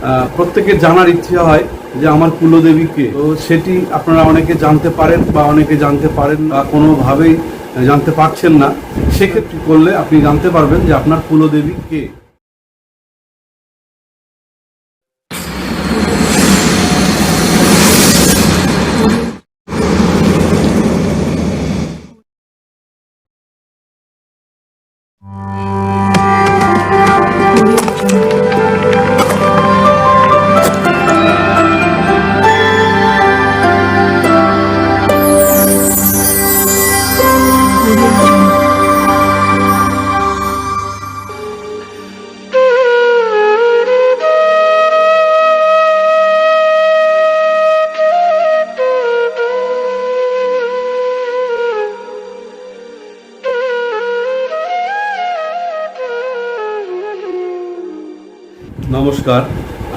আহ, প্রত্যেকের জানার ইচ্ছে হয় যে আমার কুলদেবী কে। তো সেটি আপনারা অনেকে জানতে পারেন বা অনেকে জানতে পারেন বা কোনোভাবেই জানতে পারছেন না। সেক্ষেত্রে করলে আপনি জানতে পারবেন যে আপনার কুলদেবী কে। নমস্কার।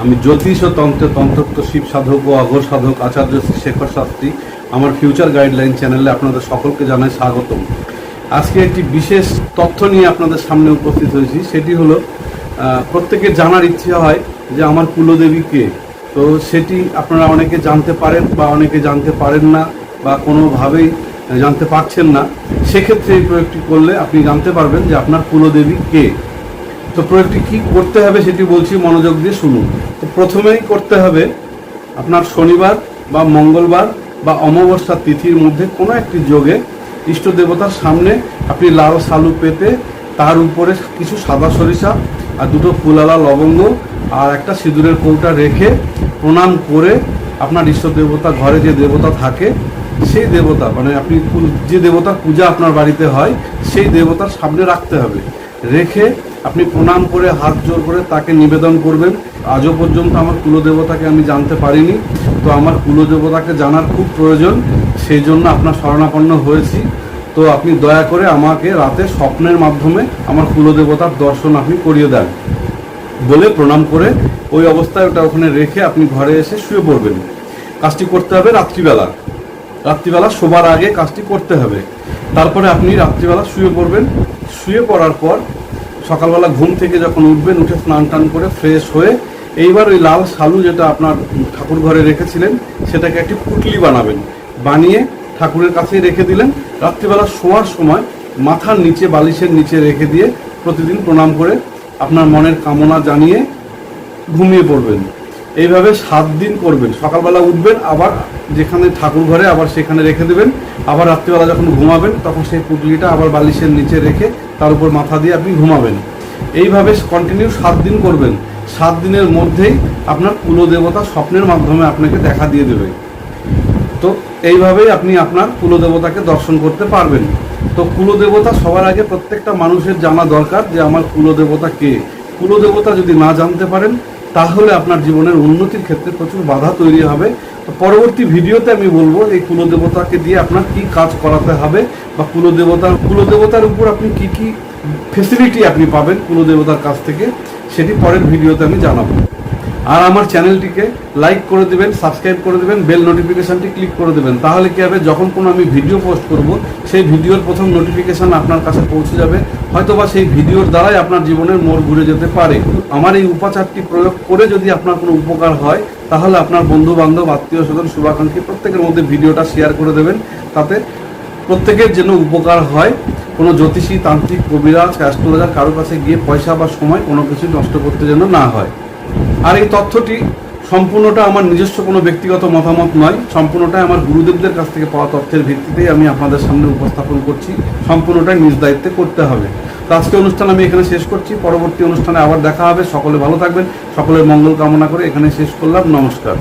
আমি জ্যোতিষ ও তন্ত্র তন্ত্রত্ব শিব সাধক ও অঘর সাধক আচার্য শ্রী শেখর শাস্ত্রী। আমার ফিউচার গাইডলাইন চ্যানেলে আপনাদের সকলকে জানাই স্বাগতম। আজকে একটি বিশেষ তথ্য নিয়ে আপনাদের সামনে উপস্থিত হয়েছি। সেটি হলো প্রত্যেকের জানার ইচ্ছে হয় যে আমার কুলদেবী কে? তো সেটি আপনারা অনেকে জানতে পারেন বা অনেকে জানতে পারেন না বা কোনোভাবেই জানতে পারছেন না। সেক্ষেত্রে এই প্রয়োগটি করলে আপনি জানতে পারবেন যে আপনার কুলদেবী কে? তো প্রয়োগটি কী করতে হবে সেটি বলছি, মনোযোগ দিয়ে শুনুন। তো প্রথমেই করতে হবে আপনার শনিবার বা মঙ্গলবার বা অমাবস্যার তিথির মধ্যে কোনো একটি যোগে ইষ্ট দেবতার সামনে আপনি লাল সালু পেতে, তার উপরে কিছু সাদা সরিষা আর দুটো ফুলালা লবঙ্গ আর একটা সিঁদুরের কৌটা রেখে প্রণাম করে আপনার ইষ্ট দেবতা ঘরে যে দেবতা থাকে, সেই দেবতা মানে আপনি যে দেবতার পূজা আপনার বাড়িতে হয়, সেই দেবতার সামনে রাখতে হবে। রেখে আপনি প্রণাম করে, হাত জোর করে তাকে নিবেদন করবেন। আজও পর্যন্ত আমার কুলদেবতাকে আমি জানতে পারিনি। তো আমার কুলদেবতাকে জানার খুব প্রয়োজন, সেই জন্য আপনার শরণাপন্ন হয়েছি। তো আপনি দয়া করে আমাকে রাতে স্বপ্নের মাধ্যমে আমার কুলদেবতার দর্শন আপনি করিয়ে দেন। বলে প্রণাম করে ওই অবস্থায় ওটা ওখানে রেখে আপনি ঘরে এসে শুয়ে পড়বেন। কাজটি করতে হবে রাত্রিবেলা। রাত্রিবেলা শোবার আগে কাজটি করতে হবে। তারপরে আপনি রাত্রিবেলা শুয়ে পড়বেন। শুয়ে পড়ার পর সকালবেলা ঘুম থেকে যখন উঠবেন, উঠে স্নান টান করে ফ্রেশ হয়ে এইবার ওই লাল শালু যেটা আপনার ঠাকুর ঘরে রেখেছিলেন, সেটাকে একটি পুটলি বানাবেন। বানিয়ে ঠাকুরের কাছেই রেখে দিলেন। রাত্রিবেলা শোয়ার সময় মাথার নিচে, বালিশের নিচে রেখে দিয়ে প্রতিদিন প্রণাম করে আপনার মনের কামনা জানিয়ে ঘুমিয়ে পড়বেন। এইভাবে সাত দিন করবেন। সকালবেলা উঠবেন, আবার যেখানে ঠাকুর ঘরে, আবার সেখানে রেখে দেবেন। আবার রাত্রিবেলা যখন ঘুমাবেন, তখন সেই পুটলিটা আবার বালিশের নিচে রেখে তার উপর মাথা দিয়ে আপনি ঘুমাবেন। এইভাবে কন্টিনিউ সাত দিন করবেন। সাত দিনের মধ্যেই আপনার কুলদেবতা স্বপ্নের মাধ্যমে আপনাকে দেখা দিয়ে দেবে। তো এইভাবেই আপনি আপনার কুলদেবতাকে দর্শন করতে পারবেন। তো কুলদেবতা সবার আগে প্রত্যেকটা মানুষের জানা দরকার যে আমার কুলদেবতা কে। কুলদেবতা যদি না জানতে পারেন তাহলে আপনার জীবনের উন্নতির ক্ষেত্রে প্রচুর বাধা তৈরি হবে। তো পরবর্তী ভিডিওতে আমি বলব এই কুলদেবতাকে দিয়ে আপনার কি কাজ করাতে হবে বা কুলদেবতার কুলদেবতার উপর আপনি কি কি ফেসিলিটি আপনি পাবেন কুলদেবতার কাছ থেকে, সেটি পরের ভিডিওতে আমি জানাব। আর আমার চ্যানেলটিকে লাইক করে দেবেন, সাবস্ক্রাইব করে দেবেন, বেল নোটিফিকেশানটি ক্লিক করে দেবেন। তাহলে কী হবে, যখন কোনো আমি ভিডিও পোস্ট করব, সেই ভিডিওর প্রথম নোটিফিকেশন আপনার কাছে পৌঁছে যাবে। হয়তোবা সেই ভিডিওর দ্বারাই আপনার জীবনের মোড় ঘুরে যেতে পারে। আমার এই উপাচারটি প্রয়োগ করে যদি আপনার কোনো উপকার হয়, তাহলে আপনার বন্ধু বান্ধব আত্মীয় স্বজন শুভাকাঙ্ক্ষী প্রত্যেকের মধ্যে ভিডিওটা শেয়ার করে দেবেন। তাতে প্রত্যেকের যেন উপকার হয়। কোনো জ্যোতিষী, তান্ত্রিক কবিরাজ অ্যাস্ট্রোলজার কারোর কাছে গিয়ে পয়সা বা সময় কোনো কিছু নষ্ট করতে যেন না হয়। আর এই তথ্যটি সম্পূর্ণটা আমার নিজস্ব কোনো ব্যক্তিগত মতামত নয়। সম্পূর্ণটাই আমার গুরুদেবদের কাছ থেকে পাওয়া তথ্যের ভিত্তিতেই আমি আপনাদের সামনে উপস্থাপন করছি। সম্পূর্ণটাই নিজ দায়িত্বে করতে হবে। তো আজকে অনুষ্ঠান আমি এখানে শেষ করছি। পরবর্তী অনুষ্ঠানে আবার দেখা হবে। সকলে ভালো থাকবেন। সকলের মঙ্গল কামনা করে এখানে শেষ করলাম। নমস্কার।